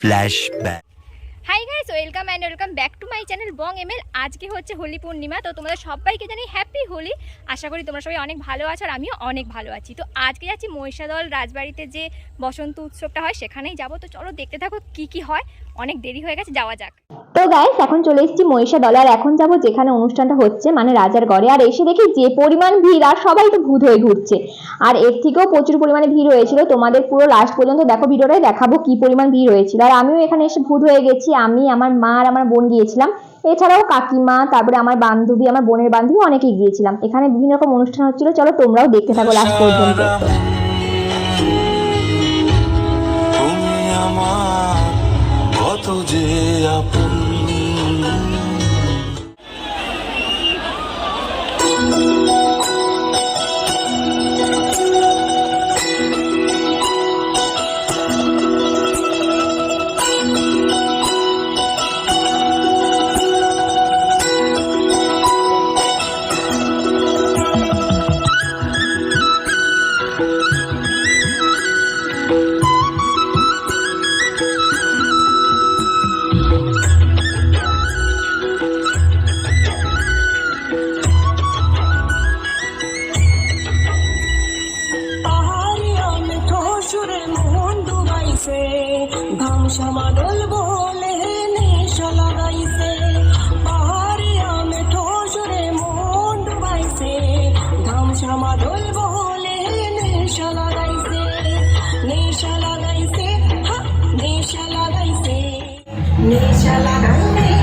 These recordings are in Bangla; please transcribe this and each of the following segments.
Flashback. Hi guys welcome and welcome back to my channel Bong ML আজকে হচ্ছে হোলি পূর্ণিমা, তো তোমাদের সবাইকে জানি হ্যাপি হোলি। আশা করি তোমরা সবাই অনেক ভালো আছো আর আমিও অনেক ভালো আছি। তো আজকে যাচ্ছি মহিষাদল রাজবাড়িতে যে বসন্ত উৎসবটা হয়, সেখানেই যাব। তো চলো দেখতে থাকো কি কি হয়। অনেক দেরি হয়ে গেছে, যাওয়া যাক। তো গাইস এখন চলে এসেছি মহিষা দলে। আর এখন যাব যেখানে অনুষ্ঠানটা হচ্ছে মানে রাজার গড়ে। আর এসে দেখি যে পরিমাণ ভিড় আর সবাই তো ভূত হয়ে ঘুরছে। আর এর থেকেও প্রচুর পরিমাণে ভিড় হয়েছিল। তোমাদের পুরো লাস্ট পর্যন্ত দেখো ভিডিওটাই দেখাবো কি পরিমাণ ভিড় হয়েছিল। আর আমিও এখানে এসে ভূত হয়ে গেছি। আমি আমার মা আর আমার বোন গিয়েছিলাম। এছাড়াও কাকিমা তারপরে আমার বান্ধবী আমার বোনের বান্ধবী অনেকেই গিয়েছিলাম। এখানে বিভিন্ন রকম অনুষ্ঠান হচ্ছিল। চলো তোমরাও দেখতে থাকো লাস্ট পর্যন্ত। কত যে আপন ডুবাইছে ধামসামা বলে নেশা লাগাইছে। পাহাড়িয়া মিঠো সুরে মোহন ডুবাইছে। ধাম দোল বলে নেশা লাগাইছে। নেশা লাগাইছে নেশা লাগাইছে। নেশা লাগাই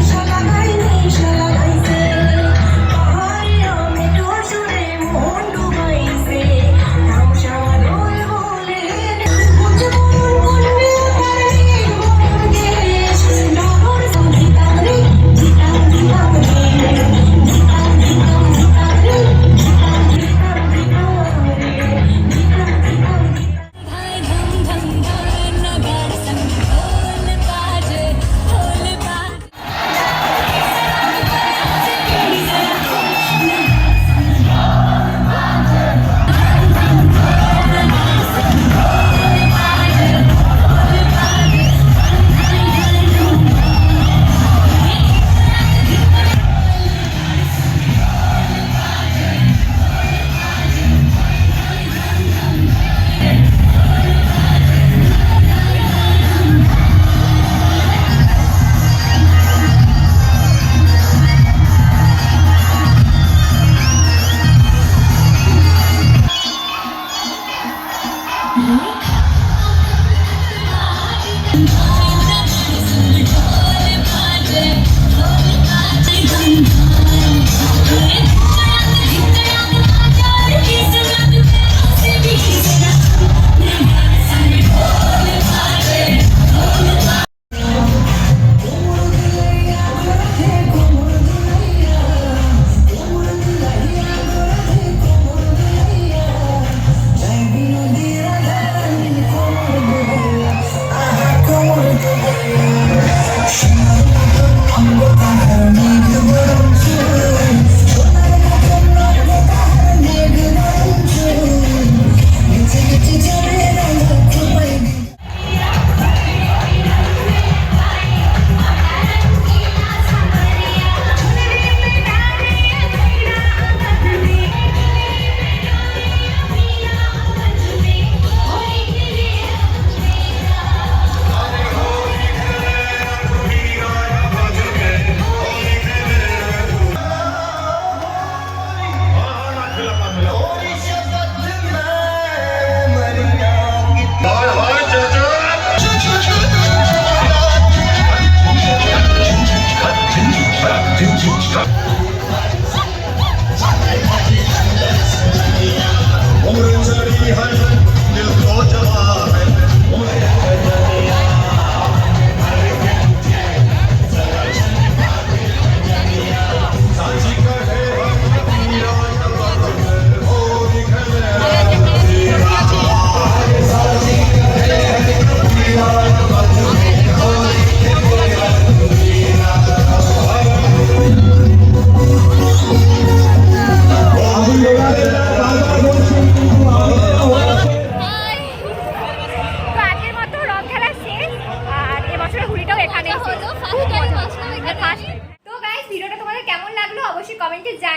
Clápamela. ¡Oh!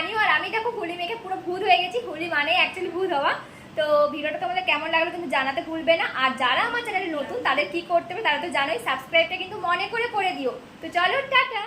জানিও, আর আমি দেখো হোলি মেখে পুরো ভূত হয়ে গেছি। হোলি মানে অ্যাকচুয়ালি ভূত হওয়া। তো ভিডিওটা তোমাদের কেমন লাগল কিন্তু জানাতে ভুলবে না। আর যারা আমার চ্যানেলে নতুন, তাদের কি করতে হবে তারা তো জানোই সাবস্ক্রাইবটা কিন্তু মনে করে করে দিও। তো চলো, টাটা!